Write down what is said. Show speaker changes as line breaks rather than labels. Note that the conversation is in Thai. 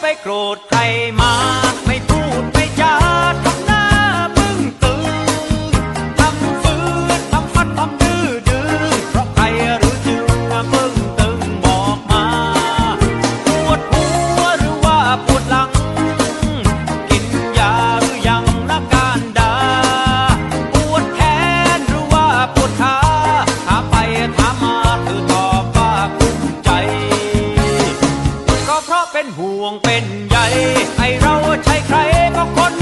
ไปโกรธใครมา เป็นห่วงเป็นใยห้เราใช้ใครก็คน